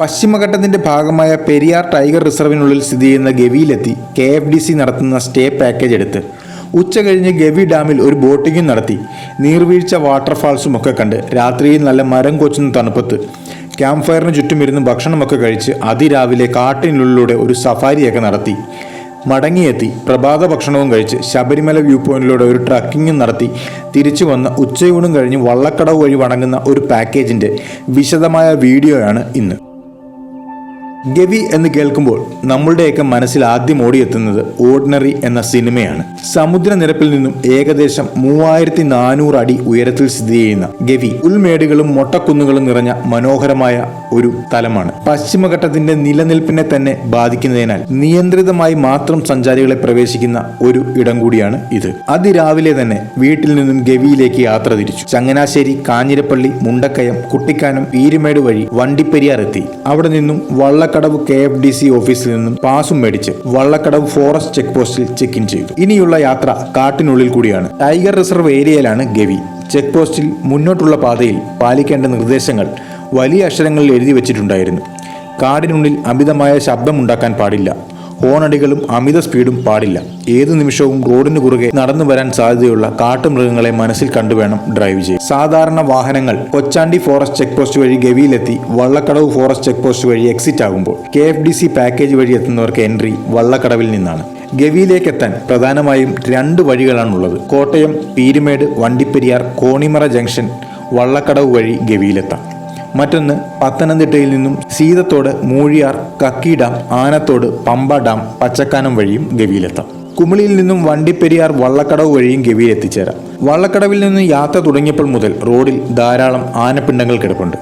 പശ്ചിമഘട്ടത്തിന്റെ ഭാഗമായ പെരിയാർ ടൈഗർ റിസർവിനുള്ളിൽ സ്ഥിതി ചെയ്യുന്ന ഗവിയിലെത്തി കെ എഫ് ഡി സി നടത്തുന്ന സ്റ്റേ പാക്കേജ് എടുത്ത്. ഉച്ച കഴിഞ്ഞ് ഗവി ഡാമിൽ ഒരു ബോട്ടിങ്ങും നടത്തി. നീർവീഴ്ച വാട്ടർഫാൾസും ഒക്കെ കണ്ട് രാത്രിയിൽ നല്ല മരം കൊച്ചുന്ന തണുപ്പത്ത്. ക്യാമ്പ് ഫയറിന് ചുറ്റുമിരുന്ന് ഭക്ഷണമൊക്കെ കഴിച്ച് അതിരാവിലെ കാട്ടിനുള്ളിലൂടെ ഒരു സഫാരിയൊക്കെ നടത്തി. മടങ്ങിയെത്തി. പ്രഭാത ഭക്ഷണവും കഴിച്ച് ശബരിമല വ്യൂ പോയിന്റിലൂടെ ഒരു ട്രക്കിങ്ങും നടത്തി. തിരിച്ചു വന്ന് ഉച്ചയൂണും കഴിഞ്ഞ് വള്ളക്കടവ് വഴി വണങ്ങുന്ന ഒരു പാക്കേജിന്റെ വിശദമായ വീഡിയോയാണ് ഇന്ന്. ഗവി എന്ന് കേൾക്കുമ്പോൾ നമ്മളുടെയൊക്കെ മനസ്സിൽ ആദ്യം ഓടിയെത്തുന്നത് ഓർഡിനറി എന്ന സിനിമയാണ്. സമുദ്രനിരപ്പിൽ നിന്നും ഏകദേശം മൂവായിരത്തി നാനൂറ് അടി ഉയരത്തിൽ സ്ഥിതി ചെയ്യുന്ന ഗവി ഉൾമേടുകളും മൊട്ടക്കുന്നുകളും നിറഞ്ഞ മനോഹരമായ ഒരു സ്ഥലമാണ് പശ്ചിമഘട്ടത്തിന്റെ നിലനിൽപ്പിനെ തന്നെ ബാധിക്കുന്നതിനാൽ നിയന്ത്രിതമായി മാത്രം സഞ്ചാരികളെ പ്രവേശിക്കുന്ന ഒരു ഇടം കൂടിയാണ് ഇത്. അതിരാവിലെ തന്നെ വീട്ടിൽ നിന്നും ഗവിയിലേക്ക് യാത്ര തിരിച്ചു. ചങ്ങനാശ്ശേരി കാഞ്ഞിരപ്പള്ളി മുണ്ടക്കയം കുട്ടിക്കാനം പീരുമേട് വഴി വണ്ടിപ്പെരിയാർ എത്തി. അവിടെ നിന്നും Vallakkadavu K F D C ഓഫീസിൽ നിന്നും പാസും മേടിച്ച് വള്ളക്കടവ് ഫോറസ്റ്റ് ചെക്ക് പോസ്റ്റിൽ ചെക്ക് ഇൻ ചെയ്തു. ഇനിയുള്ള യാത്ര കാട്ടിനുള്ളിൽ കൂടിയാണ്. ടൈഗർ റിസർവ് ഏരിയയിലാണ് ഗവി. ചെക്ക് പോസ്റ്റിൽ മുന്നോട്ടുള്ള പാതയിൽ പാലിക്കേണ്ട നിർദ്ദേശങ്ങൾ വലിയ അക്ഷരങ്ങളിൽ എഴുതി വെച്ചിട്ടുണ്ടായിരുന്നു. കാടിനുള്ളിൽ അമിതമായ ശബ്ദമുണ്ടാക്കാൻ പാടില്ല. ഹോണടികളും അമിത സ്പീഡും പാടില്ല. ഏതു നിമിഷവും റോഡിന് കുറുകെ നടന്നു വരാൻ സാധ്യതയുള്ള കാട്ടുമൃഗങ്ങളെ മനസ്സിൽ കണ്ടുവേണം ഡ്രൈവ് ചെയ്യാൻ. സാധാരണ വാഹനങ്ങൾ കൊച്ചാണ്ടി ഫോറസ്റ്റ് ചെക്ക് പോസ്റ്റ് വഴി ഗവിയിലെത്തി വള്ളക്കടവ് ഫോറസ്റ്റ് ചെക്ക് പോസ്റ്റ് വഴി എക്സിറ്റ് ആകുമ്പോൾ K F D C package വഴി എത്തുന്നവർക്ക് എൻട്രി വള്ളക്കടവിൽ നിന്നാണ്. ഗവിയിലേക്ക് എത്താൻ പ്രധാനമായും രണ്ട് വഴികളാണുള്ളത്. കോട്ടയം പീരുമേട് വണ്ടിപ്പെരിയാർ കോണിമറ ജംഗ്ഷൻ വള്ളക്കടവ് വഴി ഗവിയിലെത്താം. മറ്റൊന്ന് പത്തനംതിട്ടയിൽ നിന്നും സീതത്തോട് മൂഴിയാർ കക്കി ഡാം ആനത്തോട് പമ്പ ഡാം പച്ചക്കാനം വഴിയും ഗവിയിലെത്താം. കുമിളിയിൽ നിന്നും വണ്ടിപ്പെരിയാർ വള്ളക്കടവ് വഴിയും ഗവിയിൽ എത്തിച്ചേരാം വള്ളക്കടവിൽ നിന്ന് യാത്ര തുടങ്ങിയപ്പോൾ മുതൽ റോഡിൽ ധാരാളം ആനപ്പിണ്ടങ്ങൾ കിടപ്പുണ്ട്.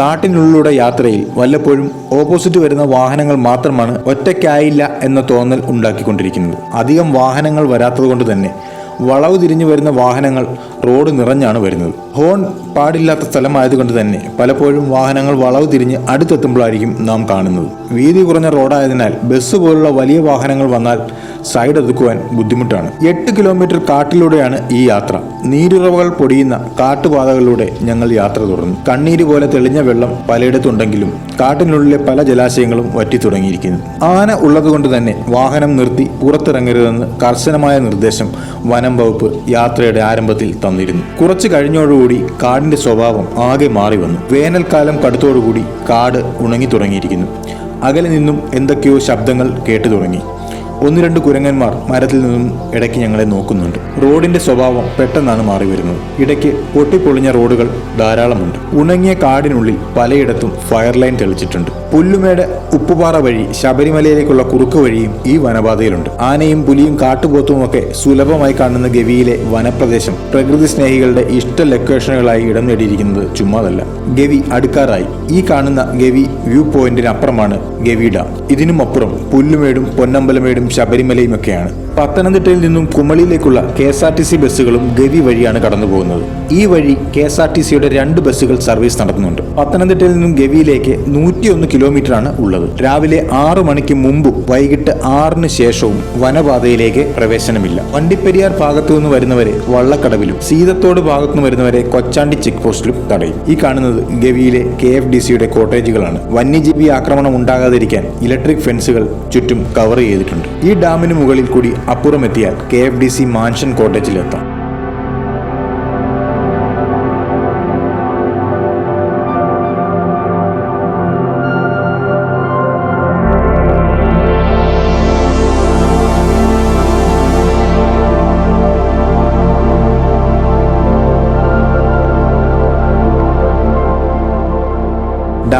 കാട്ടിനുള്ളിലൂടെ യാത്രയിൽ വല്ലപ്പോഴും ഓപ്പോസിറ്റ് വരുന്ന വാഹനങ്ങൾ മാത്രമാണ് ഒറ്റയ്ക്കായില്ല എന്ന തോന്നൽ ഉണ്ടാക്കിക്കൊണ്ടിരിക്കുന്നത്. അധികം വാഹനങ്ങൾ വരാത്തത് കൊണ്ട് തന്നെ വളവ് തിരിഞ്ഞു വരുന്ന വാഹനങ്ങൾ റോഡ് നിറഞ്ഞാണ് വരുന്നത്. ഹോൺ പാടില്ലാത്ത സ്ഥലമായതുകൊണ്ട് തന്നെ പലപ്പോഴും വാഹനങ്ങൾ വളവ് തിരിഞ്ഞ് അടുത്തെത്തുമ്പോഴായിരിക്കും നാം കാണുന്നത്. വീതി കുറഞ്ഞ റോഡായതിനാൽ ബസ് പോലുള്ള വലിയ വാഹനങ്ങൾ വന്നാൽ സൈഡ് ഒതുക്കുവാൻ ബുദ്ധിമുട്ടാണ്. എട്ട് കിലോമീറ്റർ കാട്ടിലൂടെയാണ് ഈ യാത്ര. നീരുറവകൾ പൊടിയുന്ന കാട്ടുപാതകളിലൂടെ ഞങ്ങൾ യാത്ര തുടർന്നു. കണ്ണീര് പോലെ തെളിഞ്ഞ വെള്ളം പലയിടത്തുണ്ടെങ്കിലും കാട്ടിനുള്ളിലെ പല ജലാശയങ്ങളും വറ്റി തുടങ്ങിയിരിക്കുന്നു ആന ഉള്ളതുകൊണ്ട് തന്നെ വാഹനം നിർത്തി പുറത്തിറങ്ങരുതെന്ന് കർശനമായ നിർദ്ദേശം വനം വകുപ്പ് യാത്രയുടെ ആരംഭത്തിൽ തന്നിരുന്നു. കുറച്ചു കഴിഞ്ഞോടുകൂടി കാടിന്റെ സ്വഭാവം ആകെ മാറി വന്നു. വേനൽക്കാലം കടുത്തോടുകൂടി കാട് ഉണങ്ങി തുടങ്ങിയിരിക്കുന്നു. അകലെ നിന്നും എന്തൊക്കെയോ ശബ്ദങ്ങൾ കേട്ടു തുടങ്ങി. ഒന്ന് രണ്ട് കുരങ്ങന്മാർ മരത്തിൽ നിന്നും ഇടയ്ക്ക് ഞങ്ങളെ നോക്കുന്നുണ്ട്. റോഡിന്റെ സ്വഭാവം പെട്ടെന്നാണ് മാറി വരുന്നത്. ഇടയ്ക്ക് പൊട്ടിപ്പൊളിഞ്ഞ റോഡുകൾ ധാരാളമുണ്ട്. ഉണങ്ങിയ കാടിനുള്ളിൽ പലയിടത്തും ഫയർ ലൈൻ തെളിച്ചിട്ടുണ്ട്. പുല്ലുമേട് ഉപ്പുപാറ വഴി ശബരിമലയിലേക്കുള്ള കുറുക്ക് വഴിയും ഈ വനപാതയിലുണ്ട്. ആനയും പുലിയും കാട്ടുപോത്തും ഒക്കെ സുലഭമായി കാണുന്ന ഗവിയിലെ വനപ്രദേശം പ്രകൃതി സ്നേഹികളുടെ ഇഷ്ട ലൊക്കേഷനുകളായി ഇടം നേടിയിരിക്കുന്നത് ചുമ്മാതല്ല. ഗവി അടുക്കാറായി. ഈ കാണുന്ന ഗവി വ്യൂ പോയിന്റിനപ്പുറമാണ് ഗവി ഡാം. ഇതിനുമപ്പുറം പുല്ലുമേടും പൊന്നമ്പലമേടും ശബരിമലയും ഒക്കെയാണ് പത്തനംതിട്ടയിൽ നിന്നും കുമളിയിലേക്കുള്ള K S R T C ബസ്സുകളും ഗവി വഴിയാണ് കടന്നു പോകുന്നത് ഈ വഴി കെ എസ് ആർ ടി സിയുടെ രണ്ട് ബസ്സുകൾ സർവീസ് നടത്തുന്നുണ്ട്. പത്തനംതിട്ടയിൽ നിന്നും ഗവിയിലേക്ക് നൂറ്റിയൊന്ന് കിലോമീറ്റർ ആണ് ഉള്ളത്. രാവിലെ ആറ് മണിക്ക് മുമ്പും വൈകിട്ട് ആറിന് ശേഷവും വനപാതയിലേക്ക് പ്രവേശനമില്ല. വണ്ടിപ്പെരിയാർ ഭാഗത്തു നിന്ന് വരുന്നവരെ വള്ളക്കടവിലും സീതത്തോട് ഭാഗത്തു നിന്ന് വരുന്നവരെ കൊച്ചാണ്ടി ചെക്ക് പോസ്റ്റിലും തടയും. ഈ കാണുന്നത് ഗവിയിലെ കെ എഫ് ഡി സിയുടെ കോട്ടേജുകളാണ്. വന്യജീവി ആക്രമണം ഉണ്ടാകാതിരിക്കാൻ ഇലക്ട്രിക് ഫെൻസുകൾ ചുറ്റും കവർ ചെയ്തിട്ടുണ്ട്. ഈ ഡാമിന് മുകളിൽ കൂടി അപ്പുറമെത്തിയാൽ K F D C mansion കോട്ടേജിലെത്താം.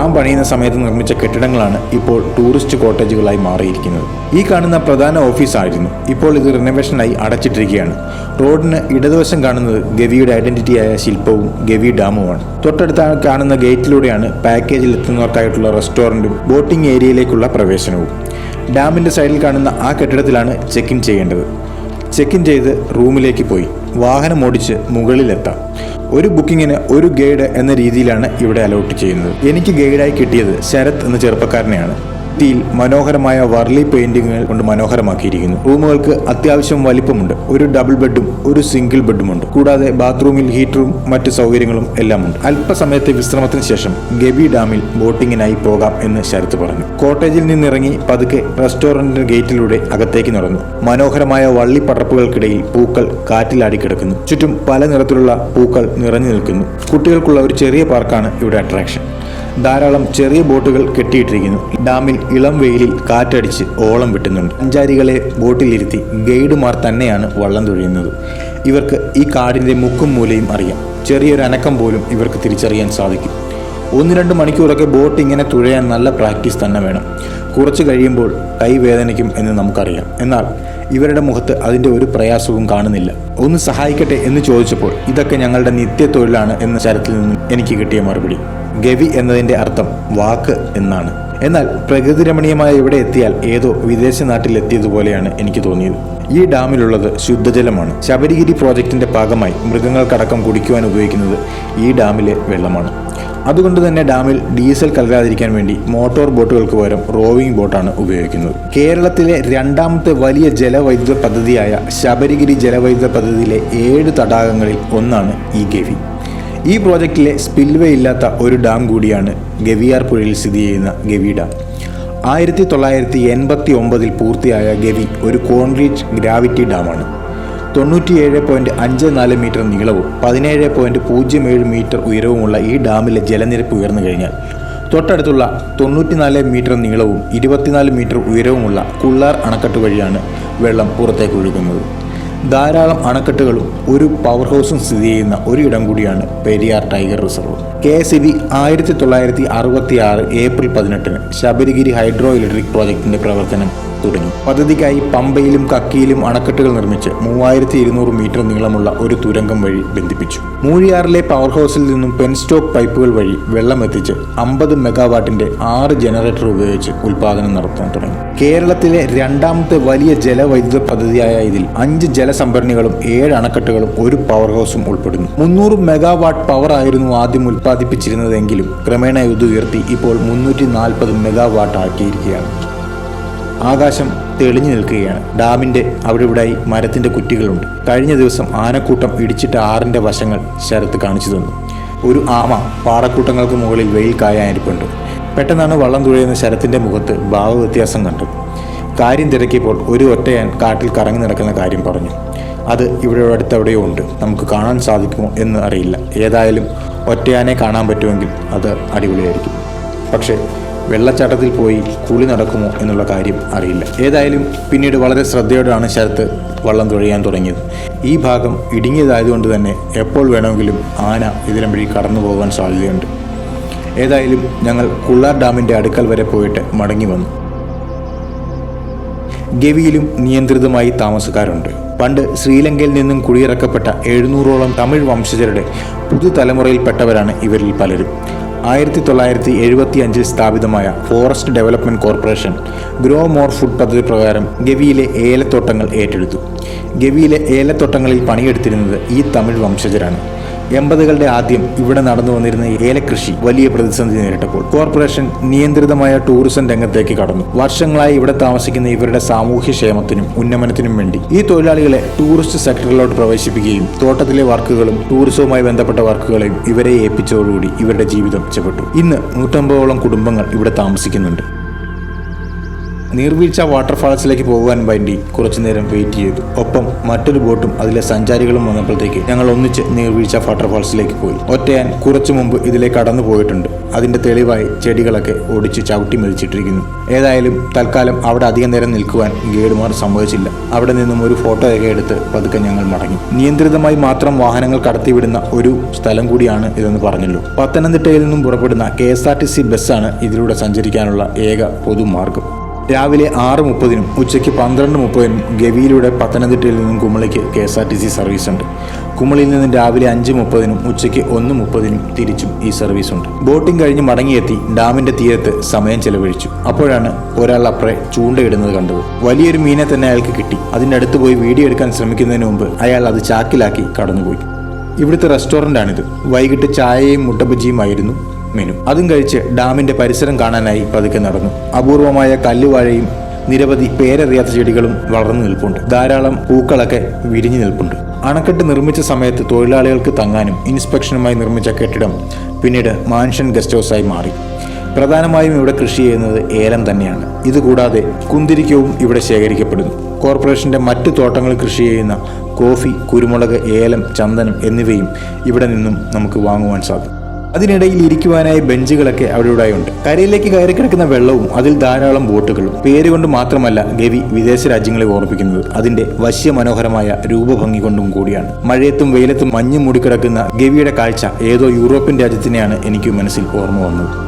Dam പണിയുന്ന സമയത്ത് നിർമ്മിച്ച കെട്ടിടങ്ങളാണ് ഇപ്പോൾ ടൂറിസ്റ്റ് കോട്ടേജുകളായി മാറിയിരിക്കുന്നത്. ഈ കാണുന്ന പ്രധാന ഓഫീസായിരുന്നു. ഇപ്പോൾ ഇത് റിനോവേഷനായി അടച്ചിട്ടിരിക്കുകയാണ്. റോഡിന് ഇടതുവശം കാണുന്നത് ഗവിയുടെ ഐഡന്റിറ്റിയായ ശില്പവും ഗവി ഡാമുമാണ്. തൊട്ടടുത്ത കാണുന്ന ഗേറ്റിലൂടെയാണ് പാക്കേജിൽ എത്തുന്നവർക്കായിട്ടുള്ള റെസ്റ്റോറന്റും ബോട്ടിംഗ് ഏരിയയിലേക്കുള്ള പ്രവേശനവും. ഡാമിന്റെ സൈഡിൽ കാണുന്ന ആ കെട്ടിടത്തിലാണ് ചെക്ക് ഇൻ ചെയ്യേണ്ടത്. ചെക്ക് ഇൻ ചെയ്ത് റൂമിലേക്ക് പോയി. വാഹനം ഓടിച്ച് മുകളിലെത്താം. ഒരു ബുക്കിങ്ങിന് ഒരു ഗൈഡ് എന്ന രീതിയിലാണ് ഇവിടെ അലോട്ട് ചെയ്യുന്നത്. എനിക്ക് ഗൈഡായി കിട്ടിയത് ശരത് എന്ന ചെറുപ്പക്കാരനെയാണ്. ഭിത്തിയിൽ മനോഹരമായ വർലി പെയിന്റിങ്ങുകൾ കൊണ്ട് മനോഹരമാക്കിയിരിക്കുന്നു. റൂമുകൾക്ക് അത്യാവശ്യം വലിപ്പമുണ്ട്. ഒരു ഡബിൾ ബെഡും ഒരു സിംഗിൾ ബെഡുമുണ്ട്. കൂടാതെ ബാത്റൂമിൽ ഹീറ്ററും മറ്റ് സൗകര്യങ്ങളും എല്ലാമുണ്ട്. അല്പസമയത്തെ വിശ്രമത്തിന് ശേഷം ഗബി ഡാമിൽ ബോട്ടിങ്ങിനായി പോകാം എന്ന് ശരത്ത് പറഞ്ഞു. കോട്ടേജിൽ നിന്നിറങ്ങി പതുക്കെ റെസ്റ്റോറന്റിന്റെ ഗേറ്റിലൂടെ അകത്തേക്ക് നടന്നു. മനോഹരമായ വള്ളിപ്പടർപ്പുകൾക്കിടയിൽ പൂക്കൾ കാറ്റിലാടി കിടക്കുന്നു. ചുറ്റും പല നിറത്തിലുള്ള പൂക്കൾ നിറഞ്ഞു നിൽക്കുന്നു. കുട്ടികൾക്കുള്ള ഒരു ചെറിയ പാർക്കാണ് ഇവിടെ അട്രാക്ഷൻ. ധാരാളം ചെറിയ ബോട്ടുകൾ കെട്ടിയിട്ടിരിക്കുന്നു. ഡാമിൽ ഇളം വെയിലിൽ കാറ്റടിച്ച് ഓളം വിട്ടുന്നുണ്ട്. സഞ്ചാരികളെ ബോട്ടിലിരുത്തി ഗൈഡുമാർ തന്നെയാണ് വള്ളം തുഴയുന്നത്. ഇവർക്ക് ഈ കാടിന്റെ മുക്കും മൂലയും അറിയാം. ചെറിയൊരു അനക്കം പോലും ഇവർക്ക് തിരിച്ചറിയാൻ സാധിക്കും. ഒന്ന് രണ്ട് മണിക്കൂറൊക്കെ ബോട്ട് ഇങ്ങനെ തുഴയാൻ നല്ല പ്രാക്ടീസ് തന്നെ വേണം. കുറച്ച് കഴിയുമ്പോൾ കൈ വേദനിക്കും എന്ന് നമുക്കറിയാം. എന്നാൽ ഇവരുടെ മുഖത്ത് അതിന്റെ ഒരു പ്രയാസവും കാണുന്നില്ല. ഒന്ന് സഹായിക്കട്ടെ എന്ന് ചോദിച്ചപ്പോൾ ഇതൊക്കെ ഞങ്ങളുടെ നിത്യ തൊഴിലാണ് എന്ന ശരത്തിൽ നിന്നും എനിക്ക് കിട്ടിയ മറുപടി. ഗവി എന്നതിന്റെ അർത്ഥം വാക്ക് എന്നാണ്. എന്നാൽ പ്രകൃതി രമണീയമായ ഇവിടെ എത്തിയാൽ ഏതോ വിദേശ നാട്ടിലെത്തിയതുപോലെയാണ് എനിക്ക് തോന്നിയത്. ഈ ഡാമിലുള്ളത് ശുദ്ധജലമാണ്. ശബരിഗിരി പ്രോജക്റ്റിന്റെ ഭാഗമായി മൃഗങ്ങൾക്കടക്കം കുടിക്കുവാൻ ഉപയോഗിക്കുന്നത് ഈ ഡാമിലെ വെള്ളമാണ്. അതുകൊണ്ട് തന്നെ ഡാമിൽ ഡീസൽ കലരാതിരിക്കാൻ വേണ്ടി മോട്ടോർ ബോട്ടുകൾക്ക് പകരം റോവിംഗ് ബോട്ടാണ് ഉപയോഗിക്കുന്നത്. കേരളത്തിലെ രണ്ടാമത്തെ വലിയ ജലവൈദ്യുത പദ്ധതിയായ ശബരിഗിരി ജലവൈദ്യുത പദ്ധതിയിലെ ഏഴ് തടാകങ്ങളിൽ ഒന്നാണ് ഈ ഗവി. ഈ പ്രോജക്റ്റിലെ സ്പിൽവേ ഇല്ലാത്ത ഒരു ഡാം കൂടിയാണ് ഗവിയാർ പുഴയിൽ സ്ഥിതി ചെയ്യുന്ന ഗവി ഡാം ആയിരത്തി തൊള്ളായിരത്തി എൺപത്തി ഒമ്പതിൽ പൂർത്തിയായ ഗവി ഒരു കോൺക്രീറ്റ് ഗ്രാവിറ്റി ഡാമാണ്. തൊണ്ണൂറ്റിയേഴ് പോയിന്റ് അഞ്ച് നാല് മീറ്റർ നീളവും പതിനേഴ് പോയിന്റ് പൂജ്യം ഏഴ് മീറ്റർ ഉയരവുമുള്ള ഈ ഡാമിലെ ജലനിരപ്പ് ഉയർന്നു കഴിഞ്ഞാൽ തൊട്ടടുത്തുള്ള തൊണ്ണൂറ്റിനാല് മീറ്റർ നീളവും ഇരുപത്തിനാല് മീറ്റർ ഉയരവുമുള്ള കുള്ളാർ അണക്കെട്ട് വഴിയാണ് വെള്ളം പുറത്തേക്ക് ഒഴുകുന്നത്. ധാരാളം അണക്കെട്ടുകളും ഒരു പവർ ഹൗസും സ്ഥിതി ചെയ്യുന്ന ഒരിടം കൂടിയാണ് Periyar tiger reserve K S E B ആയിരത്തി തൊള്ളായിരത്തി അറുപത്തി ആറ് ഏപ്രിൽ പതിനെട്ടിന് ശബരിഗിരി ഹൈഡ്രോ ഇലക്ട്രിക് പ്രോജക്ടിന്റെ പ്രവർത്തനം തുടങ്ങി. പദ്ധതിക്കായി പമ്പയിലും കക്കിയിലും അണക്കെട്ടുകൾ നിർമ്മിച്ച് മൂവായിരത്തി ഇരുന്നൂറ് മീറ്റർ നീളമുള്ള ഒരു തുരങ്കം വഴി ബന്ധിപ്പിച്ചു. മൂഴിയാറിലെ പവർ ഹൗസിൽ നിന്നും പെൻസ്റ്റോക്ക് പൈപ്പുകൾ വഴി വെള്ളം എത്തിച്ച് അമ്പത് മെഗാവാട്ടിന്റെ ആറ് ജനറേറ്റർ ഉപയോഗിച്ച് ഉൽപാദനം നടത്താൻ തുടങ്ങി. കേരളത്തിലെ രണ്ടാമത്തെ വലിയ ജലവൈദ്യുത പദ്ധതിയായ ഇതിൽ അഞ്ച് ജലസംഭരണികളും ഏഴ് അണക്കെട്ടുകളും ഒരു പവർ ഹൗസും ഉൾപ്പെടുന്നു. മുന്നൂറ് മെഗാവാട്ട് പവർ ആയിരുന്നു ആദ്യം ഉൽപ്പാദിപ്പിച്ചിരുന്നതെങ്കിലും ക്രമേണ ഇത് ഉയർത്തി ഇപ്പോൾ മുന്നൂറ്റി നാൽപ്പത് മെഗാവാട്ട് ആക്കിയിരിക്കുകയാണ്. ആകാശം തെളിഞ്ഞു നിൽക്കുകയാണ്. ഡാമിന്റെ അവിടെ ഇവിടായി മരത്തിന്റെ കുറ്റികളുണ്ട്. കഴിഞ്ഞ ദിവസം ആനക്കൂട്ടം ഇടിച്ചിട്ട ആറിന്റെ വശങ്ങൾ ശരത്ത് കാണിച്ചു തന്നു. ഒരു ആമ പാറക്കൂട്ടങ്ങൾക്ക് മുകളിൽ വെയിൽ കായാനിരിപ്പുണ്ട്. പെട്ടെന്നാണ് വള്ളം തുഴയുന്ന ശരത്തിന്റെ മുഖത്ത് ഭാവവ്യത്യാസം കണ്ടു. കാര്യം തിരക്കിയപ്പോൾ ഒരു ഒറ്റയാൻ കാട്ടിൽ കറങ്ങി നടക്കുന്ന കാര്യം പറഞ്ഞു. അത് ഇവിടെ അടുത്തെവിടെയോ ഉണ്ട്. നമുക്ക് കാണാൻ സാധിക്കുമോ എന്ന് അറിയില്ല. ഏതായാലും ഒറ്റയാനെ കാണാൻ പറ്റുമെങ്കിൽ അത് അടിപൊളിയായിരിക്കും. പക്ഷേ വെള്ളച്ചാട്ടത്തിൽ പോയി കുളി നടക്കുമോ എന്നുള്ള കാര്യം അറിയില്ല. ഏതായാലും പിന്നീട് വളരെ ശ്രദ്ധയോടെയാണ് ശരത്ത് വള്ളം തുഴയാൻ തുടങ്ങിയത്. ഈ ഭാഗം ഇടുങ്ങിയതായതുകൊണ്ട് തന്നെ എപ്പോൾ വേണമെങ്കിലും ആന ഇതിലും വഴി കടന്നു പോകാൻ സാധ്യതയുണ്ട്. ഏതായാലും ഞങ്ങൾ കുള്ളാർ ഡാമിന്റെ അടുക്കൽ വരെ പോയിട്ട് മടങ്ങി വന്നു. ഗവിയിലും നിയന്ത്രിതമായി താമസക്കാരുണ്ട്. പണ്ട് ശ്രീലങ്കയിൽ നിന്നും കുടിയിറക്കപ്പെട്ട എഴുന്നൂറോളം തമിഴ് വംശജരുടെ പുതുതലമുറയിൽപ്പെട്ടവരാണ് ഇവരിൽ പലരും. ആയിരത്തി തൊള്ളായിരത്തി എഴുപത്തി അഞ്ചിൽ സ്ഥാപിതമായ forest development corporation grow more food പദ്ധതി പ്രകാരം ഗവിയിലെ ഏലത്തോട്ടങ്ങൾ ഏറ്റെടുത്തു. ഗവിയിലെ ഏലത്തോട്ടങ്ങളിൽ പണിയെടുത്തിരുന്നത് ഈ തമിഴ് വംശജരാണ്. എൺപതുകളുടെ ആദ്യം ഇവിടെ നടന്നു വന്നിരുന്ന ഏലകൃഷി വലിയ പ്രതിസന്ധി നേരിട്ടപ്പോൾ കോർപ്പറേഷൻ നിയന്ത്രിതമായ ടൂറിസം രംഗത്തേക്ക് കടന്നു. വർഷങ്ങളായി ഇവിടെ താമസിക്കുന്ന ഇവരുടെ സാമൂഹ്യ ക്ഷേമത്തിനും ഉന്നമനത്തിനും വേണ്ടി ഈ തൊഴിലാളികളെ ടൂറിസ്റ്റ് സെക്ടറിലോട്ട് പ്രവേശിപ്പിക്കുകയും തോട്ടത്തിലെ വർക്കുകളും ടൂറിസവുമായി ബന്ധപ്പെട്ട വർക്കുകളെയും ഇവരെ ഏൽപ്പിച്ചതോടുകൂടി ഇവരുടെ ജീവിതം മെച്ചപ്പെട്ടു. ഇന്ന് നൂറ്റമ്പതോളം കുടുംബങ്ങൾ ഇവിടെ താമസിക്കുന്നുണ്ട്. നീർവീഴ്ച വാട്ടർഫാൾസിലേക്ക് പോകാൻ വേണ്ടി കുറച്ചു നേരം വെയിറ്റ് ചെയ്തു. ഒപ്പം മറ്റൊരു ബോട്ടും അതിലെ സഞ്ചാരികളും വന്നപ്പോഴത്തേക്ക് ഞങ്ങൾ ഒന്നിച്ച് നീർവീഴ്ച വാട്ടർഫാൾസിലേക്ക് പോയി. ഒറ്റയാൻ കുറച്ചു മുമ്പ് ഇതിലേക്ക് കടന്നു പോയിട്ടുണ്ട്. അതിന്റെ തെളിവായി ചെടികളൊക്കെ ഓടിച്ച് ചവിട്ടി മെതിച്ചിട്ടിരിക്കുന്നു. ഏതായാലും തൽക്കാലം അവിടെ അധികം നേരം നിൽക്കുവാൻ ഗൈഡുമാർ സമ്മതിച്ചില്ല. അവിടെ നിന്നും ഒരു ഫോട്ടോയൊക്കെ എടുത്ത് പതുക്കെ ഞങ്ങൾ മടങ്ങി. നിയന്ത്രിതമായി മാത്രം വാഹനങ്ങൾ കടത്തിവിടുന്ന ഒരു സ്ഥലം കൂടിയാണ് ഇതെന്ന് പറഞ്ഞല്ലോ. പത്തനംതിട്ടയിൽ നിന്നും പുറപ്പെടുന്ന K S R T C ബസ്സാണ് ഇതിലൂടെ സഞ്ചരിക്കാനുള്ള ഏക പൊതുമാർഗം. രാവിലെ ആറ് മുപ്പതിനും ഉച്ചയ്ക്ക് പന്ത്രണ്ട് മുപ്പതിനും ഗവിയിലൂടെ പത്തനംതിട്ടയിൽ നിന്നും കുമളിക്ക് K S R T C service ഉണ്ട്. കുമളിയിൽ നിന്നും രാവിലെ അഞ്ച് മുപ്പതിനും ഉച്ചയ്ക്ക് ഒന്ന് മുപ്പതിനും തിരിച്ചും ഈ സർവീസ് ഉണ്ട്. ബോട്ടിംഗ് കഴിഞ്ഞ് മടങ്ങിയെത്തി ഡാമിന്റെ തീരത്ത് സമയം ചെലവഴിച്ചു. അപ്പോഴാണ് ഒരാൾ അപ്പുറേ ചൂണ്ടയിടുന്നത് കണ്ടത്. വലിയൊരു മീനെ തന്നെ അയാൾക്ക് കിട്ടി. അതിന്റെ അടുത്ത് പോയി വീഡിയോ എടുക്കാൻ ശ്രമിക്കുന്നതിന് മുമ്പ് അയാൾ അത് ചാക്കിലാക്കി കടന്നുപോയി. ഇവിടുത്തെ റെസ്റ്റോറന്റാണിത് വൈകിട്ട് ചായയും മുട്ടബജിയുമായിരുന്നു മെനു. അതും കഴിച്ച് ഡാമിന്റെ പരിസരം കാണാനായി പതുക്കെ നടന്നു. അപൂർവമായ കല്ലുവാഴയും നിരവധി പേരറിയാത്ത ചെടികളും വളർന്നു നിൽപ്പുണ്ട്. ധാരാളം പൂക്കളൊക്കെ വിരിഞ്ഞു നിൽപ്പുണ്ട്. അണക്കെട്ട് നിർമ്മിച്ച സമയത്ത് തൊഴിലാളികൾക്ക് തങ്ങാനും ഇൻസ്പെക്ഷനുമായി നിർമ്മിച്ച കെട്ടിടം പിന്നീട് മാൻഷൻ ഗസ്റ്റ് ഹൗസായി മാറി. പ്രധാനമായും ഇവിടെ കൃഷി ചെയ്യുന്നത് ഏലം തന്നെയാണ്. ഇതുകൂടാതെ കുന്തിരിക്കവും ഇവിടെ ശേഖരിക്കപ്പെടുന്നു. കോർപ്പറേഷന്റെ മറ്റു തോട്ടങ്ങൾ കൃഷി ചെയ്യുന്ന കോഫി കുരുമുളക് ഏലം ചന്ദനം എന്നിവയും ഇവിടെ നിന്നും നമുക്ക് വാങ്ങുവാൻ സാധിക്കും. അതിനിടയിൽ ഇരിക്കുവാനായി ബെഞ്ചുകളൊക്കെ അവിടെ ഉണ്ട് കരയിലേക്ക് കയറി കിടക്കുന്ന വെള്ളവും അതിൽ ധാരാളം ബോട്ടുകളും. പേരുകൊണ്ട് മാത്രമല്ല ഗവി വിദേശ രാജ്യങ്ങളെ ഓർമ്മിപ്പിക്കുന്നത്. അതിന്റെ വശ്യ മനോഹരമായ രൂപഭംഗി കൊണ്ടും കൂടിയാണ്. മഴയത്തും വെയിലത്തും മഞ്ഞും മൂടിക്കിടക്കുന്ന ഗവിയുടെ കാഴ്ച ഏതോ യൂറോപ്യൻ രാജ്യത്തിനെയാണ് എനിക്ക് മനസ്സിൽ ഓർമ്മ വന്നത്.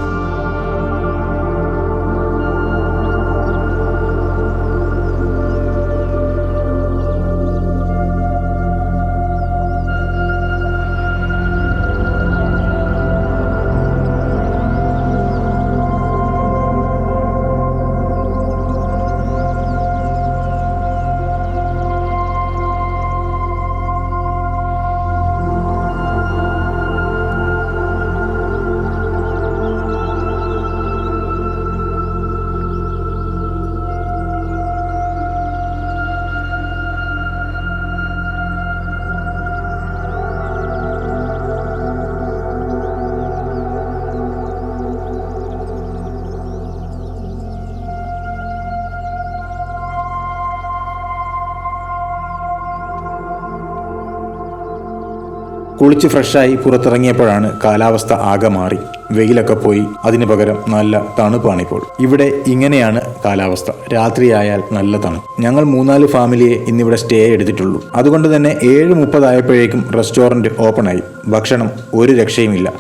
കുളിച്ച് ഫ്രഷായി പുറത്തിറങ്ങിയപ്പോഴാണ് കാലാവസ്ഥ ആകെ മാറി. വെയിലൊക്കെ പോയി. അതിന് പകരം നല്ല തണുപ്പാണിപ്പോൾ. ഇവിടെ ഇങ്ങനെയാണ് കാലാവസ്ഥ. രാത്രിയായാൽ നല്ല തണുപ്പ് ഞങ്ങൾ മൂന്നാൽ ഫാമിലിയെ ഇന്നിവിടെ സ്റ്റേ എടുത്തിട്ടുള്ളൂ. അതുകൊണ്ട് തന്നെ ഏഴ് മുപ്പതായപ്പോഴേക്കും റെസ്റ്റോറന്റ് ഓപ്പണായി. ഭക്ഷണം ഒരു രക്ഷയുമില്ല.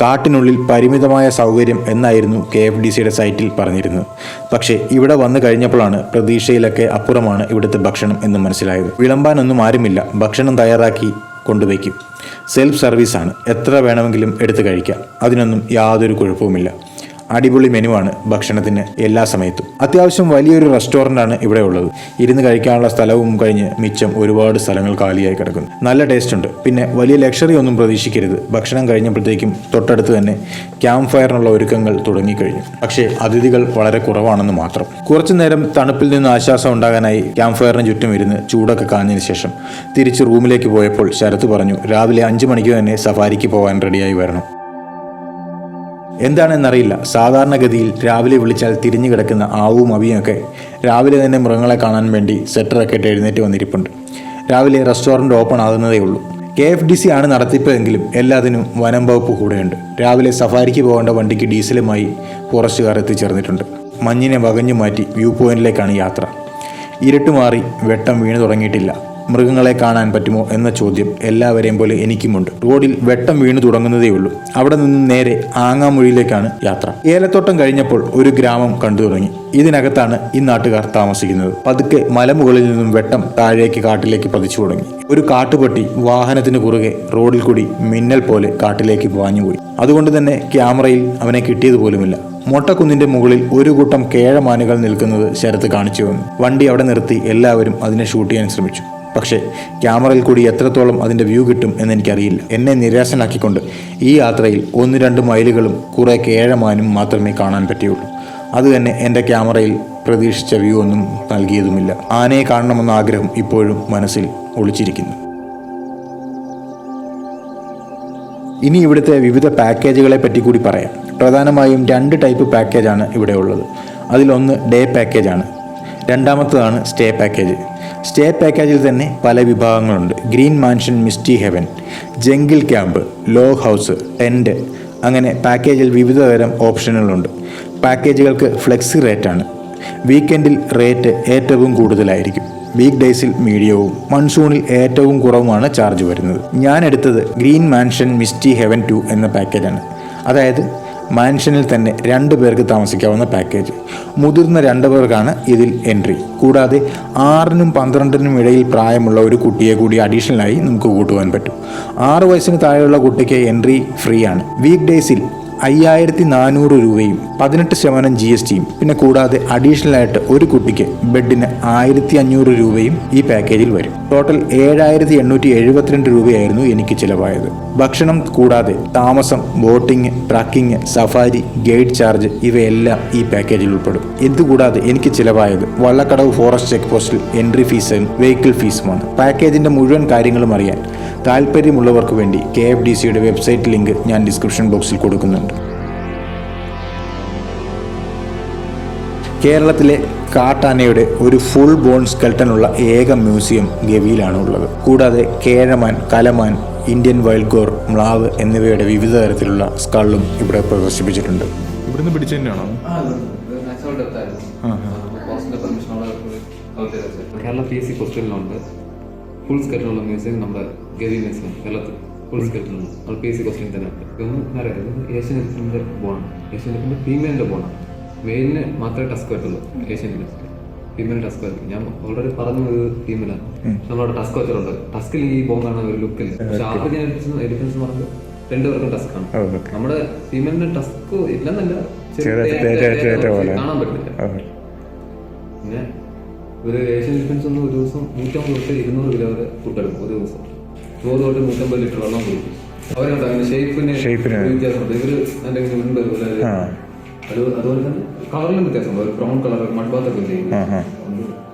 കാട്ടിനുള്ളിൽ പരിമിതമായ സൗകര്യം എന്നായിരുന്നു കെ എഫ് ഡി സിയുടെ സൈറ്റിൽ പറഞ്ഞിരുന്നത്. പക്ഷേ ഇവിടെ വന്നു കഴിഞ്ഞപ്പോഴാണ് പ്രതീക്ഷയിലൊക്കെ അപ്പുറമാണ് ഇവിടുത്തെ ഭക്ഷണം എന്ന് മനസ്സിലായത്. വിളമ്പാനൊന്നും ആരുമില്ല. ഭക്ഷണം തയ്യാറാക്കി കൊണ്ടുവയ്ക്കും. സെൽഫ് സർവീസാണ്. എത്ര വേണമെങ്കിലും എടുത്തു കഴിക്കാം. അതിനൊന്നും യാതൊരു കുഴപ്പവുമില്ല. അടിപൊളി മെനുവാണ് ഭക്ഷണത്തിന് എല്ലാ സമയത്തും. അത്യാവശ്യം വലിയൊരു റെസ്റ്റോറന്റ് ആണ് ഇവിടെ ഉള്ളത്. ഇരുന്ന് കഴിക്കാനുള്ള സ്ഥലവും കഴിഞ്ഞ് മിച്ചം ഒരുപാട് സ്ഥലങ്ങൾ കാലിയായി കിടക്കുന്നു. നല്ല ടേസ്റ്റ് ഉണ്ട്. പിന്നെ വലിയ ലക്ഷറി ഒന്നും പ്രതീക്ഷിക്കരുത്. ഭക്ഷണം കഴിഞ്ഞപ്പോഴത്തേക്കും തൊട്ടടുത്ത് തന്നെ ക്യാമ്പ് ഫയറിനുള്ള ഒരുക്കങ്ങൾ തുടങ്ങിക്കഴിഞ്ഞു. പക്ഷേ അതിഥികൾ വളരെ കുറവാണെന്ന് മാത്രം. കുറച്ചു നേരം തണുപ്പിൽ നിന്ന് ആശ്വാസം ഉണ്ടാകാനായി ക്യാമ്പ് ഫയറിന് ചുറ്റും ഇരുന്ന് ചൂടൊക്കെ കാഞ്ഞതിന് ശേഷം തിരിച്ച് റൂമിലേക്ക് പോയപ്പോൾ ശരത്ത് പറഞ്ഞു രാവിലെ അഞ്ച് മണിക്ക് തന്നെ സഫാരിക്ക് പോകാൻ റെഡിയായി വരണം. എന്താണെന്നറിയില്ല. സാധാരണഗതിയിൽ രാവിലെ വിളിച്ചാൽ തിരിഞ്ഞു കിടക്കുന്ന ആവും അവിയൊക്കെ രാവിലെ തന്നെ മൃഗങ്ങളെ കാണാൻ വേണ്ടി സെറ്ററൊക്കെ ഇട്ട് എഴുന്നേറ്റ് വന്നിരിപ്പുണ്ട്. രാവിലെ റെസ്റ്റോറന്റ് ഓപ്പൺ ആകുന്നതേ ഉള്ളൂ. കെ എഫ് ഡി സി ആണ് നടത്തിപ്പെങ്കിലും എല്ലാത്തിനും വനം വകുപ്പ് കൂടെയുണ്ട്. രാവിലെ സഫാരിക്ക് പോകേണ്ട വണ്ടിക്ക് ഡീസലുമായി ഫോറസ്റ്റുകാർ എത്തിച്ചേർന്നിട്ടുണ്ട്. മഞ്ഞിനെ വകഞ്ഞു മാറ്റി വ്യൂ പോയിന്റിലേക്കാണ് യാത്ര. ഇരുട്ട് മാറി വെട്ടം വീണ് തുടങ്ങിയിട്ടില്ല. മൃഗങ്ങളെ കാണാൻ പറ്റുമോ എന്ന ചോദ്യം എല്ലാവരെയും പോലെ എനിക്കുമുണ്ട്. റോഡിൽ വെട്ടം വീണു തുടങ്ങുന്നതേ ഉള്ളൂ. അവിടെ നിന്നും നേരെ ആങ്ങാമൊഴിയിലേക്കാണ് യാത്ര. ഏലത്തോട്ടം കഴിഞ്ഞപ്പോൾ ഒരു ഗ്രാമം കണ്ടു തുടങ്ങി. ഇതിനകത്താണ് ഈ നാട്ടുകാർ താമസിക്കുന്നത്. പതുക്കെ മലമുകളിൽ നിന്നും വെട്ടം താഴേക്ക് കാട്ടിലേക്ക് പതിച്ചു തുടങ്ങി. ഒരു കാട്ടുപട്ടി വാഹനത്തിന് കുറുകെ റോഡിൽ കൂടി മിന്നൽ പോലെ കാട്ടിലേക്ക് പാഞ്ഞുപോയി അതുകൊണ്ട് തന്നെ ക്യാമറയിൽ അവനെ കിട്ടിയത് പോലുമില്ല. മൊട്ടക്കുന്നിന്റെ മുകളിൽ ഒരു കൂട്ടം കേഴമാനുകൾ നിൽക്കുന്നത് ശരത്ത് കാണിച്ചു വന്നു വണ്ടി അവിടെ നിർത്തി എല്ലാവരും അതിനെ ഷൂട്ട് ചെയ്യാൻ ശ്രമിച്ചു. പക്ഷേ ക്യാമറയിൽ കൂടി എത്രത്തോളം അതിന്റെ വ്യൂ കിട്ടും എന്നെനിക്കറിയില്ല. എന്നെ നിരാശനാക്കിക്കൊണ്ട് ഈ യാത്രയിൽ ഒന്ന് രണ്ട് മൈലുകളും കുറേ കേഴമാനും മാത്രമേ കാണാൻ പറ്റിയുള്ളൂ. അതുതന്നെ എന്റെ ക്യാമറയിൽ പ്രതീക്ഷിച്ച വ്യൂ ഒന്നും നൽകിയതുമില്ല. ആനയെ കാണണമെന്ന ആഗ്രഹം ഇപ്പോഴും മനസ്സിൽ ഒളിച്ചിരിക്കുന്നു. ഇനി ഇവിടുത്തെ വിവിധ പാക്കേജുകളെ പറ്റി കൂടി പറയാം. പ്രധാനമായും രണ്ട് ടൈപ്പ് പാക്കേജാണ് ഇവിടെ ഉള്ളത്. അതിലൊന്ന് ഡേ പാക്കേജാണ്. രണ്ടാമത്തതാണ് സ്റ്റേ പാക്കേജ്. സ്റ്റേ പാക്കേജിൽ തന്നെ പല വിഭാഗങ്ങളുണ്ട്. Green mansion misty heaven jungle camp low house tent അങ്ങനെ പാക്കേജിൽ വിവിധ തരം ഓപ്ഷനുകളുണ്ട്. പാക്കേജുകൾക്ക് ഫ്ലെക്സി റേറ്റാണ്. വീക്കെൻഡിൽ റേറ്റ് ഏറ്റവും കൂടുതലായിരിക്കും. വീക്ക് ഡേയ്സിൽ മീഡിയവും മൺസൂണിൽ ഏറ്റവും കുറവുമാണ് ചാർജ് വരുന്നത്. ഞാൻ എടുത്തത് green mansion misty heaven two എന്ന പാക്കേജാണ്. അതായത് മാൻഷനിൽ തന്നെ രണ്ട് പേർക്ക് താമസിക്കാവുന്ന പാക്കേജ് മുതിർന്ന രണ്ട് പേർക്കാണ് ഇതിൽ എൻട്രി കൂടാതെ ആറിനും പന്ത്രണ്ടിനും ഇടയിൽ പ്രായമുള്ള ഒരു കുട്ടിയെ കൂടി അഡീഷണലായി നമുക്ക് കൂട്ടുവാൻ പറ്റും. ആറ് വയസ്സിന് താഴെയുള്ള കുട്ടിക്ക് എൻട്രി ഫ്രീ ആണ്. വീക്ക് ഡേയ്സിൽ അയ്യായിരത്തി നാനൂറ് രൂപയും പതിനെട്ട് ശതമാനം ജി എസ് ടിയും പിന്നെ കൂടാതെ അഡീഷണൽ ആയിട്ട് ഒരു കുട്ടിക്ക് ബെഡിന് ആയിരത്തി അഞ്ഞൂറ് രൂപയും ഈ പാക്കേജിൽ വരും. ടോട്ടൽ ഏഴായിരത്തി എണ്ണൂറ്റി എഴുപത്തിരണ്ട് രൂപയായിരുന്നു എനിക്ക് ചിലവായത്. ഭക്ഷണം കൂടാതെ താമസം boating trekking safari guide charge ഇവയെല്ലാം ഈ പാക്കേജിൽ ഉൾപ്പെടും. ഇതുകൂടാതെ എനിക്ക് ചിലവായത് വള്ളക്കടവ് ഫോറസ്റ്റ് ചെക്ക് പോസ്റ്റിൽ എൻട്രി ഫീസും വെഹിക്കിൾ ഫീസുമാണ് പാക്കേജിന്റെ മുഴുവൻ കാര്യങ്ങളും അറിയാൻ താല്പര്യമുള്ളവർക്ക് വേണ്ടി കെ എഫ് ഡി സിയുടെ വെബ്സൈറ്റ് ലിങ്ക് ഞാൻ ഡിസ്ക്രിപ്ഷൻ ബോക്സിൽ കൊടുക്കുന്നുണ്ട്. കേരളത്തിലെ കാട്ടാനയുടെ ഒരു ഫുൾ ബോൺ സ്കെൽട്ടനുള്ള ഏക മ്യൂസിയം ഗവിയിലാണ് ഉള്ളത് കൂടാതെ കേഴമാൻ കലമാൻ ഇന്ത്യൻ വൈൽഡ് ഗോർ മ്ലാവ് എന്നിവയുടെ വിവിധ തരത്തിലുള്ള സ്കള്ളും ഇവിടെ പ്രദർശിപ്പിച്ചിട്ടുണ്ട്. ഇവിടുന്ന് പിടിച്ചു തന്നെയാണോ? കേരള പി എസ് സി ക്വസ്റ്റ്യനിലുണ്ട് ഫുൾ സ്കെറ്റിലുള്ള മ്യൂസിയം നമ്മുടെ ഗവി മ്യൂസിയം കേരളത്തിൽ ഫുൾ സ്കെറ്റിലുള്ള നമ്മൾ പി സി ക്വസ്റ്റ്യൻ തന്നെ ഉണ്ട്. ഇതൊന്നും അറിയാം ഇത് ഏഷ്യൻ എലിഫിന്റെ ബോണാണ് ഏഷ്യൻ എലിഫിന്റെ ഫീമെയിലിന്റെ ബോണാണ് മെയിലിന് മാത്രമേ ടസ്ക് വരത്തുള്ളൂ. ഏഷ്യൻ എലിഫിന്റെ ഫീമെയിൽ ടസ്ക് വരും ഞാൻ ഓൾറെഡി പറഞ്ഞു ഇത് ഫീമെയിലാണ് നമ്മളവിടെ ടസ്ക് വെച്ചിട്ടുണ്ട് ടസ്കിൽ ഈ ബോണാണ് ഒരു ലുക്കിൽ പക്ഷെ ആഫ്രിക്കൻ എലിഫൻസ് എലിഫൻസ് പറയുമ്പോൾ രണ്ടുപേർക്കും ടസ്ക് ആണ്. നമ്മുടെ ഫീമെയിലിന്റെ ടസ്ക് ഇല്ലെന്നല്ല കാണാൻ പറ്റില്ല. പിന്നെ ഒരു ഏഷ്യൻ ഡിഫൻസ് ഒന്ന് ഒരു ദിവസം നൂറ്റമ്പത് തൊട്ട് ഇരുന്നൂറ് കിലോ വരെ എടുക്കും ഒരു ദിവസം. നൂറ് തൊട്ട് നൂറ്റമ്പത് ലിറ്റർ വെള്ളം കുടിക്കും. അവരുണ്ട് അങ്ങനെ ഷേപ്പിന് വ്യത്യാസമുണ്ട് ഇവർ ഉണ്ട് അതുപോലെ അത് അതുപോലെ തന്നെ കളറിലും വ്യത്യാസമുണ്ട്. ഒരു ബ്രൗൺ കളർ മൺപാത്തൊക്കെ ചെയ്യും.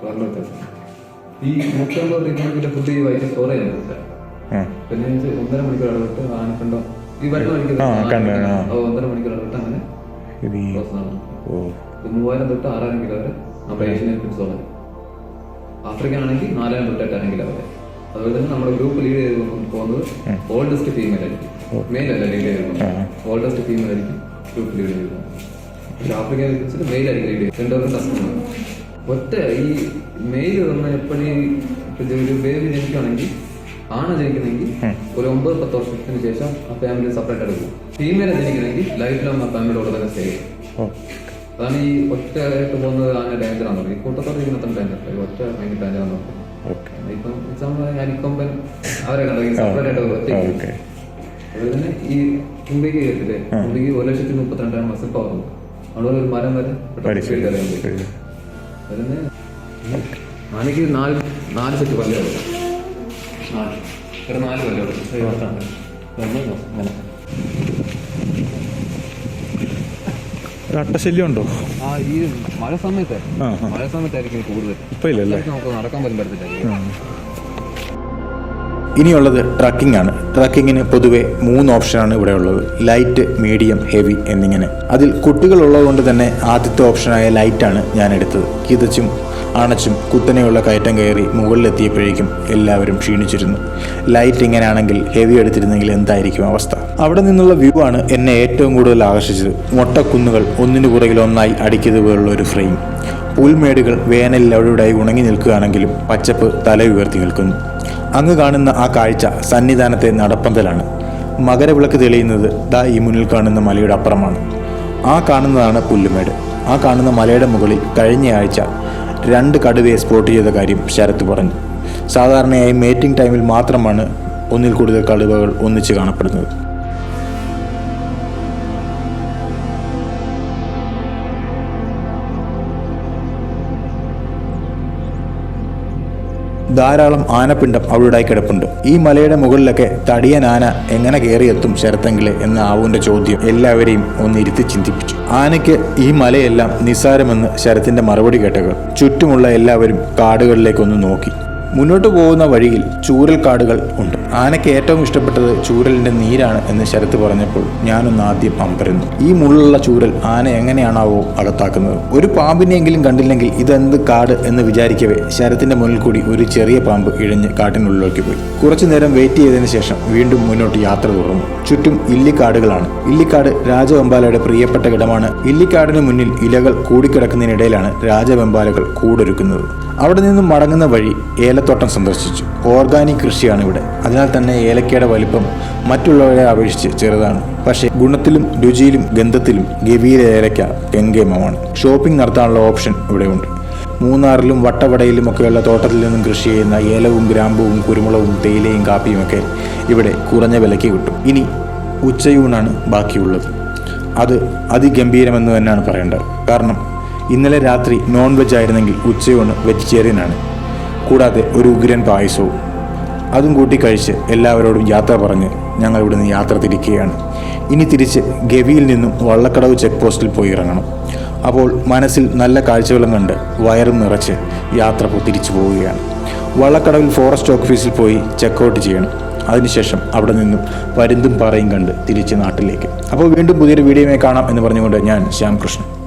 കളറിലും വ്യത്യാസം ഈ നൂറ്റമ്പത് ഇരുന്നൂറ് ഫുഡ് ഈ വൈകിട്ട് സ്റ്റോർ ചെയ്യാൻ പറ്റില്ല. പിന്നെ ഒന്നര മണിക്കൂർ ഇടവിട്ട് ആനക്കണ്ടോ. ഈ വരുന്ന മണിക്കൂർ ഒന്നര മണിക്കൂർ ഇടവിട്ട് അങ്ങനെ മൂവായിരം തൊട്ട് ആറായിരം കിലോ വരെ നമ്മുടെ ഏഷ്യൻ ഡിഫൻസ് ഉള്ളത്. ആഫ്രിക്കൻ ആണെങ്കിൽ നാലായിരം തൊട്ട് എട്ടായിരം കിലോ അതുപോലെ തന്നെ നമ്മുടെ ഗ്രൂപ്പ് ലീഡ് ചെയ്ത് പോകുന്നത് ഓൾഡസ്റ്റ് ഫീമെയിൽ ആയിരിക്കും. മെയിൽ അല്ല ലീഡ് ചെയ്ത് ഓൾഡസ്റ്റ് ഫീമെയിൽ ആയിരിക്കും ഗ്രൂപ്പ് ലീഡ് ചെയ്ത് പോകുന്നത്. പക്ഷെ ആഫ്രിക്കൻ വെച്ചിട്ട് മെയിൽ ആയിരിക്കും ലീഡ് ചെയ്ത് രണ്ടുപേർക്കും കസ്റ്റമർ ഒറ്റ ഈ മെയിൽ തന്നെ എപ്പോഴും ഒരു ബേബി ജനിക്കുകയാണെങ്കിൽ ആണ് ജനിക്കണമെങ്കിൽ ഒരു ഒമ്പത് പത്ത് വർഷത്തിന് ശേഷം ആ ഫാമിലി സെപ്പറേറ്റ് ആയിട്ട് പോകും. ഫീമെയിൽ ജനിക്കണമെങ്കിൽ ലൈഫ് ലോങ് ആ ഫാമിലിയോട് തന്നെ സ്റ്റേ ചെയ്യും അതാണ് ഈ ഒറ്റ ആയിട്ട് പോകുന്നത് ആന ഡേഞ്ചർ ആണ്. ഈ കൂട്ടത്തോടെ ഇരിക്കുന്ന ഡേഞ്ചർ ഈ ഒറ്റ ഭയങ്കര ഡേഞ്ചർ ആണ് ഇപ്പം എക്സാമ്പിൾ ഞാൻ ഇക്കൊമ്പൻ അവരെ കണ്ടത് സെപ്പറേറ്റ് ആയിട്ട് ഒറ്റയ്ക്ക് അതുപോലെ തന്നെ ഈ കുമ്പിക്ക് കേട്ടില്ലേ കുമ്പിക്ക് ഒരു ലക്ഷത്തി മുപ്പത്തിരണ്ടായിരം മാസം പവർ ഉണ്ട്. അതുപോലെ ഒരു മരം വരെ. അതുതന്നെ ആനയ്ക്ക് നാല് നാല് സെറ്റ് പല്ലുകൾ നാല്. ഒരു നാല് പല്ലുണ്ട് അങ്ങനെ. അട്ടശല്യം ഉണ്ടോ ആ ഈ മഴ സമയത്ത്. മഴ സമയത്തായിരിക്കും കൂടുതൽ. ഇപ്പൊ ഇല്ലല്ലേ നമുക്ക് നടക്കാൻ പോലും പറ്റത്തില്ല ഇനിയുള്ളത് ട്രക്കിംഗ് ആണ്. ട്രക്കിങ്ങിന് പൊതുവെ മൂന്ന് ഓപ്ഷനാണ് ഇവിടെ ഉള്ളത്. ലൈറ്റ് മീഡിയം ഹെവി എന്നിങ്ങനെ. അതിൽ കുട്ടികൾ ഉള്ളതുകൊണ്ട് തന്നെ ആദ്യത്തെ ഓപ്ഷനായ ലൈറ്റാണ് ഞാൻ എടുത്തത്. കിതച്ചും അണച്ചും കുത്തനെയുള്ള കയറ്റം കയറി മുകളിലെത്തിയപ്പോഴേക്കും എല്ലാവരും ക്ഷീണിച്ചിരുന്നു. ലൈറ്റ് ഇങ്ങനെയാണെങ്കിൽ ഹെവി എടുത്തിരുന്നെങ്കിൽ എന്തായിരിക്കും അവസ്ഥ? അവിടെ നിന്നുള്ള വ്യൂ ആണ് എന്നെ ഏറ്റവും കൂടുതൽ ആകർഷിച്ചത്. മൊട്ടക്കുന്നുകൾ ഒന്നിനു പുറകിൽ ഒന്നായി അടിക്കതുപോലുള്ള ഒരു ഫ്രെയിം പുൽമേടുകൾ വേനലിൽ അവിടെ ഉണങ്ങി നിൽക്കുകയാണെങ്കിലും പച്ചപ്പ് തല ഉയർത്തി നിൽക്കുന്നു. അങ്ങ് കാണുന്ന ആ കാഴ്ച സന്നിധാനത്തെ നടപ്പന്തലാണ്. മകരവിളക്ക് തെളിയുന്നത് ദാ ഈ മുന്നിൽ കാണുന്ന മലയുടെ അപ്പുറമാണ്. ആ കാണുന്നതാണ് പുല്ലുമേട്. ആ കാണുന്ന മലയുടെ മുകളിൽ കഴിഞ്ഞ ആഴ്ച രണ്ട് കടുവയെ സ്പോട്ട് ചെയ്ത കാര്യം ശരത്ത് പറഞ്ഞു. സാധാരണയായി മേറ്റിംഗ് ടൈമിൽ മാത്രമാണ് ഒന്നിൽ കൂടുതൽ കടുവകൾ ഒന്നിച്ച് കാണപ്പെടുന്നത്. ധാരാളം ആനപ്പിണ്ടം അവിടെയായി കിടപ്പുണ്ട്. ഈ മലയുടെ മുകളിലൊക്കെ തടിയൻ ആന എങ്ങനെ കയറിയെത്തും ശരത്തെങ്കിലെ എന്ന ആവുവിന്റെ ചോദ്യം എല്ലാവരെയും ഒന്നിരുത്തി ചിന്തിപ്പിച്ചു. ആനയ്ക്ക് ഈ മലയെല്ലാം നിസ്സാരമെന്ന് ശരത്തിന്റെ മറുപടി കേട്ടകൾ ചുറ്റുമുള്ള എല്ലാവരും കാടുകളിലേക്കൊന്ന് നോക്കി. മുന്നോട്ട് പോകുന്ന വഴിയിൽ ചൂരൽ കാടുകൾ ഉണ്ട്. ആനയ്ക്ക് ഏറ്റവും ഇഷ്ടപ്പെട്ടത് ചൂരലിന്റെ നീരാണ് എന്ന് ശരത്ത് പറഞ്ഞപ്പോൾ ഞാനൊന്ന് ആദ്യം അമ്പരുന്നു ഈ മുള്ളുള്ള ചൂരൽ ആന എങ്ങനെയാണാവോ അകത്താക്കുന്നത്. ഒരു പാമ്പിനെയെങ്കിലും കണ്ടില്ലെങ്കിൽ ഇതെന്ത് കാട് എന്ന് വിചാരിക്കവേ ശരത്തിന്റെ മുന്നിൽ കൂടി ഒരു ചെറിയ പാമ്പ് ഇഴഞ്ഞ് കാട്ടിനുള്ളിലേക്ക് പോയി. കുറച്ചു നേരം വെയിറ്റ് ചെയ്തതിനു ശേഷം വീണ്ടും മുന്നോട്ട് യാത്ര തുടർന്നു. ചുറ്റും ഇല്ലിക്കാടുകളാണ്. ഇല്ലിക്കാട് രാജവെമ്പാലയുടെ പ്രിയപ്പെട്ട ഇടമാണ്. ഇല്ലിക്കാടിന് മുന്നിൽ ഇലകൾ കൂടിക്കിടക്കുന്നതിനിടയിലാണ് രാജവെമ്പാലകൾ കൂടൊരുക്കുന്നത്. അവിടെ നിന്നും മടങ്ങുന്ന വഴി ഏലത്തോട്ടം സന്ദർശിച്ചു. ഓർഗാനിക് കൃഷിയാണ് ഇവിടെ അതിനാൽ തന്നെ ഏലക്കയുടെ വലിപ്പം മറ്റുള്ളവരെ അപേക്ഷിച്ച് ചെറുതാണ്. പക്ഷേ ഗുണത്തിലും രുചിയിലും ഗന്ധത്തിലും ഗവീര ഏലക്ക ഗംഗേമമാണ്. ഷോപ്പിംഗ് നടത്താനുള്ള ഓപ്ഷൻ ഇവിടെയുണ്ട്. മൂന്നാറിലും വട്ടവടയിലും ഒക്കെയുള്ള തോട്ടത്തിൽ നിന്നും കൃഷി ചെയ്യുന്ന ഏലവും ഗ്രാമ്പുവും കുരുമുളകും തേയിലയും കാപ്പിയും ഒക്കെ ഇവിടെ കുറഞ്ഞ വിലയ്ക്ക് കിട്ടും. ഇനി ഉച്ചയൂണാണ് ബാക്കിയുള്ളത്. അത് അതിഗംഭീരമെന്ന് തന്നെയാണ് പറയേണ്ടത്. കാരണം ഇന്നലെ രാത്രി നോൺ വെജ് ആയിരുന്നെങ്കിൽ ഉച്ചയൂണ് വെജിറ്റേറിയനാണ് കൂടാതെ ഒരു ഉഗ്രൻ പായസവും. അതും കൂട്ടി കഴിച്ച് എല്ലാവരോടും യാത്ര പറഞ്ഞ് ഞങ്ങൾ ഇവിടെ നിന്ന് യാത്ര തിരിക്കുകയാണ്. ഇനി തിരിച്ച് ഗവിയിൽ നിന്നും വള്ളക്കടവ് ചെക്ക് പോസ്റ്റിൽ പോയി ഇറങ്ങണം. അപ്പോൾ മനസ്സിൽ നല്ല കാഴ്ചകളും കണ്ട് വയറും നിറച്ച് യാത്ര തിരിച്ചു പോവുകയാണ്. വള്ളക്കടവിൽ ഫോറസ്റ്റ് ഓഫീസിൽ പോയി ചെക്കൗട്ട് ചെയ്യണം. അതിനുശേഷം അവിടെ നിന്നും പരുന്തും പാറയും കണ്ട് തിരിച്ച് നാട്ടിലേക്ക്. അപ്പോൾ വീണ്ടും പുതിയൊരു വീഡിയോയുമായി കാണാം എന്ന് പറഞ്ഞുകൊണ്ട് ഞാൻ ശ്യാം കൃഷ്ണൻ